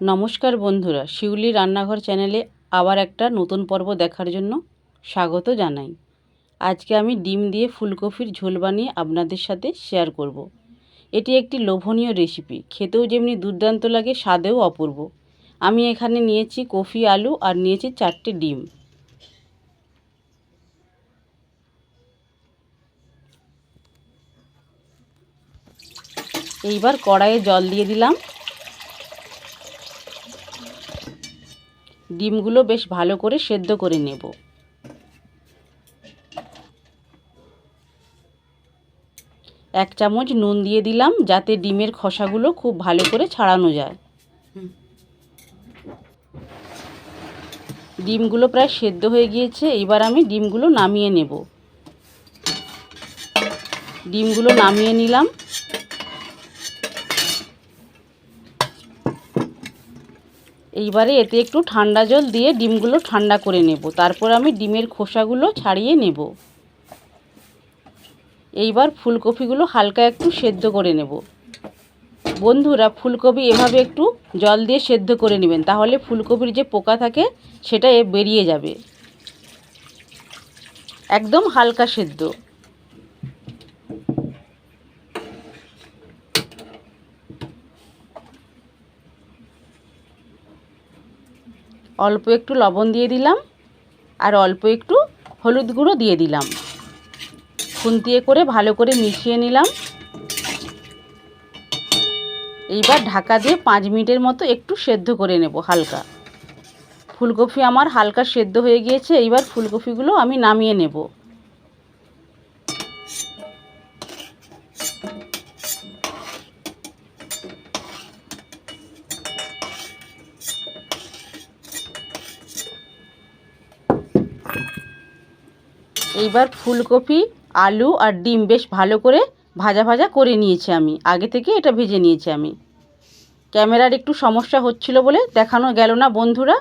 নমস্কার বন্ধুরা, শিউলি রান্নাঘর চ্যানেলে আবার একটা নতুন পর্ব দেখার জন্য স্বাগত জানাই। আজকে আমি ডিম দিয়ে ফুলকপির ঝোল বানিয়ে আপনাদের সাথে শেয়ার করব। এটি একটি লোভনীয় রেসিপি খেতেও যেমনি দুর্দান্ত লাগে, স্বাদেও অপূর্ব। আমি এখানে নিয়েছি কফি, আলু আর নিয়েছি চারটে ডিম। এইবার কড়াইয়ে জল দিয়ে দিলাম। ডিমগুলো বেশ ভালো করে সেদ্ধ করে নেব। এক চামচ নুন দিয়ে দিলাম যাতে ডিমের খোসাগুলো খুব ভালো করে ছাড়ানো যায়। ডিমগুলো প্রায় সেদ্ধ হয়ে গিয়েছে, এবার আমি ডিমগুলো নামিয়ে নেব। ডিমগুলো নামিয়ে নিলাম। এইবারে এতে একটু ঠান্ডা জল দিয়ে ডিমগুলো ঠান্ডা করে নেব। তারপর আমি ডিমের খোসাগুলো ছাড়িয়ে নেব। এইবার ফুলকপিগুলো হালকা একটু সেদ্ধ করে নেব। বন্ধুরা, ফুলকপি এভাবে একটু জল দিয়ে সেদ্ধ করে নেবেন, তাহলে ফুলকপির যে পোকা থাকে সেটা বেরিয়ে যাবে। একদম হালকা সেদ্ধ। অল্প একটু লবণ দিয়ে দিলাম আর অল্প একটু হলুদ গুঁড়ো দিয়ে দিলাম। খুন্তিয়ে করে ভালো করে মিশিয়ে নিলাম। এইবার ঢাকা দিয়ে পাঁচ মিনিটের মতো একটু সেদ্ধ করে নেব হালকা। ফুলকপি আমার হালকা সেদ্ধ হয়ে গিয়েছে, এইবার ফুলকপিগুলো আমি নামিয়ে নেব। এইবার ফুলকপি, আলু আর ডিম বেশ ভালো করে ভাজা ভাজা করে নিয়েছি আমি। আগে থেকে এটা ভেজে নিয়েছি আমি। ক্যামেরার একটু সমস্যা হচ্ছিল বলে দেখানো গেল না বন্ধুরা।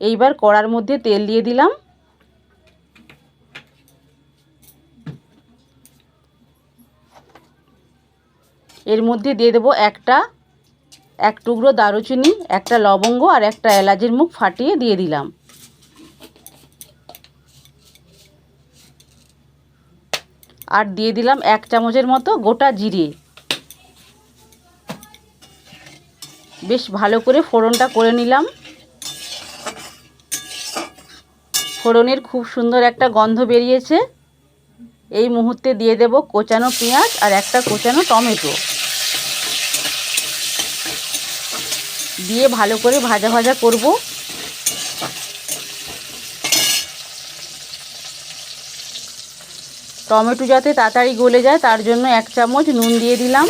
এইবার কড়ার মধ্যে তেল দিয়ে দিলাম। এর মধ্যে দিয়ে দেবো একটা, এক টুকরো দারুচিনি, একটা লবঙ্গ আর একটা এলাচের মুখ ফাটিয়ে দিয়ে দিলাম। আর দিয়ে দিলাম এক চামচের মতো গোটা জিরে। বেশ ভালো করে ফোড়নটা করে নিলাম। ফোড়নের খুব সুন্দর একটা গন্ধ বেরিয়েছে। এই মুহূর্তে দিয়ে দেব কোচানো পেঁয়াজ আর একটা কোচানো টমেটো। দিয়ে ভালো করে ভাজা ভাজা করব। টমেটো যাতে তাড়াতাড়ি গলে যায়, তার জন্য এক চামচ নুন দিয়ে দিলাম।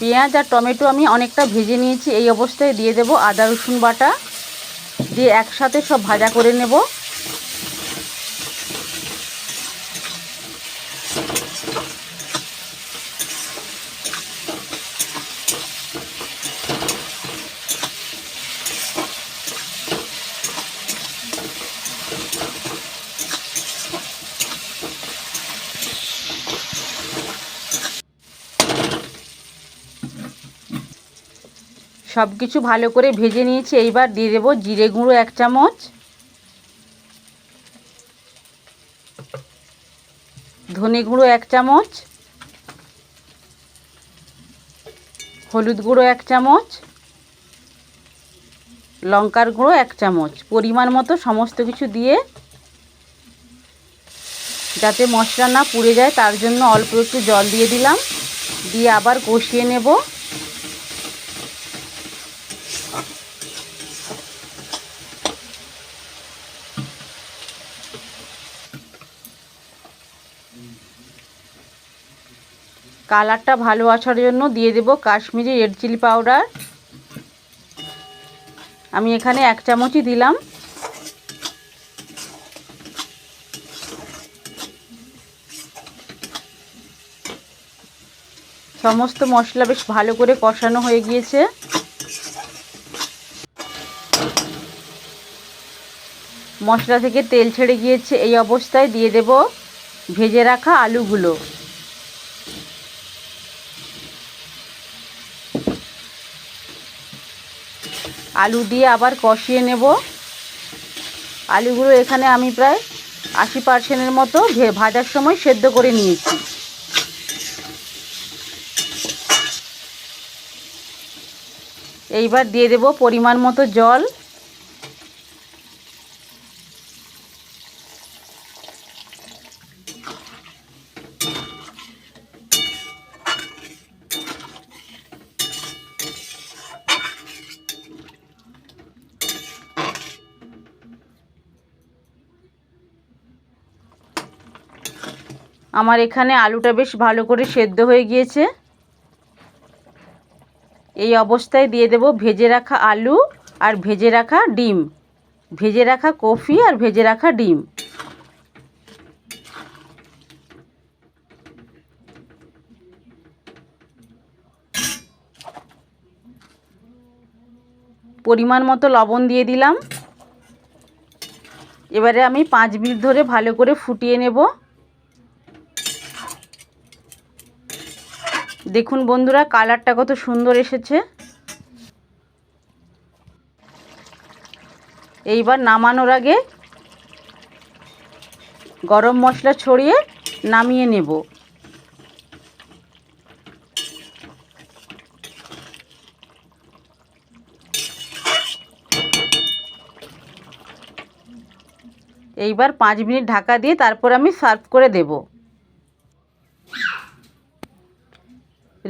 পেঁয়াজ আর টমেটো আমি অনেকটা ভেজে নিয়েছি, এই অবস্থায় দিয়ে দেব আদা রসুন বাটা। দিয়ে একসাথে সব ভাজা করে নেব। সব কিছু ভালো করে ভেজে নিয়েছি। এইবার দিয়ে দেবো জিরে গুঁড়ো এক চামচ। ধনে গুঁড়ো এক চামচ। হলুদ গুঁড়ো এক চামচ। লঙ্কার গুঁড়ো এক চামচ। পরিমাণ মতো সমস্ত কিছু দিয়ে যাতে মশলা না পুড়ে যায়, তার জন্য অল্প একটু জল দিয়ে দিলাম। দিয়ে আবার কষিয়ে নেব। কালারটা ভালো আসার জন্য দিয়ে দেব কাশ্মীরি রেড চিলি পাউডার। আমি এখানে এক চামচই দিলাম। সমস্ত মশলা বেশ ভালো করে কষানো হয়ে গিয়েছে। মশলা থেকে তেল ছেড়ে গিয়েছে, এই অবস্থায় দিয়ে দেব ভেজে রাখা আলুগুলো। আলু দিয়ে আবার কষিয়ে নেব। আলুগুলো এখানে আমি প্রায় আশি পার্সেন্টের মতো ভাজার সময় সেদ্ধ করে নিয়েছি। এইবার দিয়ে দেব পরিমাণ মতো জল। আমার এখানে আলুটা বেশ ভালো করে সেদ্ধ হয়ে গিয়েছে। এই অবস্থায় দিয়ে দেব ভেজে রাখা আলু আর ভেজে রাখা ডিম। ভেজে রাখা কফি আর ভেজে রাখা ডিম। পরিমাণ মতো লবণ দিয়ে দিলাম। এবারে আমি পাঁচ মিনিট ধরে ভালো করে ফুটিয়ে নেব। দেখুন বন্ধুরা, কালারটা কত সুন্দর এসেছে। এইবার নামানোর আগে গরম মশলা ছড়িয়ে নামিয়ে নেব। এইবার পাঁচ মিনিট ঢাকা দিয়ে তারপর আমি সার্ভ করে দেব।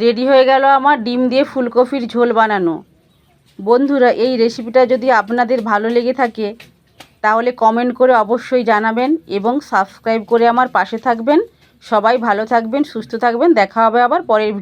রেডি হয়ে গেল আমার ডিম দিয়ে ফুলকপির ঝোল বানানো। বন্ধুরা, এই রেসিপিটা যদি আপনাদের ভালো লেগে থাকে, তাহলে কমেন্ট করে অবশ্যই জানাবেন এবং সাবস্ক্রাইব করে আমার পাশে থাকবেন। সবাই ভালো থাকবেন, সুস্থ থাকবেন। দেখা হবে আবার পরের